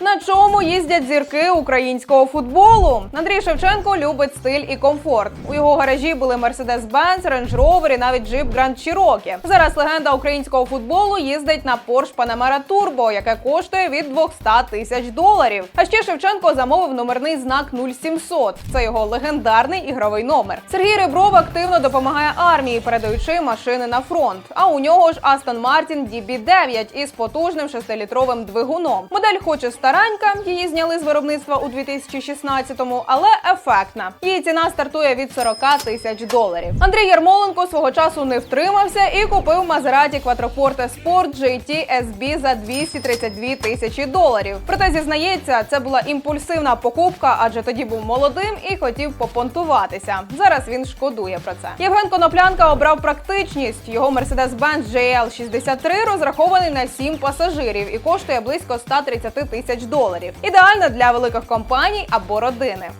На чому їздять зірки українського футболу? Андрій Шевченко любить стиль і комфорт. У його гаражі були Mercedes-Benz, Range Rover і навіть джип Grand Cherokee. Зараз легенда українського футболу їздить на Porsche Panamera Turbo, яке коштує від 200 тисяч доларів. А ще Шевченко замовив номерний знак 0700. Це його легендарний ігровий номер. Сергій Ребров активно допомагає армії, передаючи машини на фронт. А у нього ж Aston Martin DB9 із потужним 6-літровим двигуном. Модель хоч і старенька, її зняли з виробництва у 2016-му, але ефектна. Її ціна стартує від 40 тисяч доларів. Андрій Ярмоленко свого часу не втримався і купив Maserati Quattroporte Sport GT SB за 232 тисячі доларів. Проте зізнається, це була імпульсивна покупка, адже тоді був молодим і хотів попонтуватися. Зараз він шкодує про це. Євген Коноплянка обрав практичність. Його Mercedes-Benz GL63 розрахований на 7 пасажирів і коштує близько 130 тисяч доларів. Ідеально для великих компаній або родини.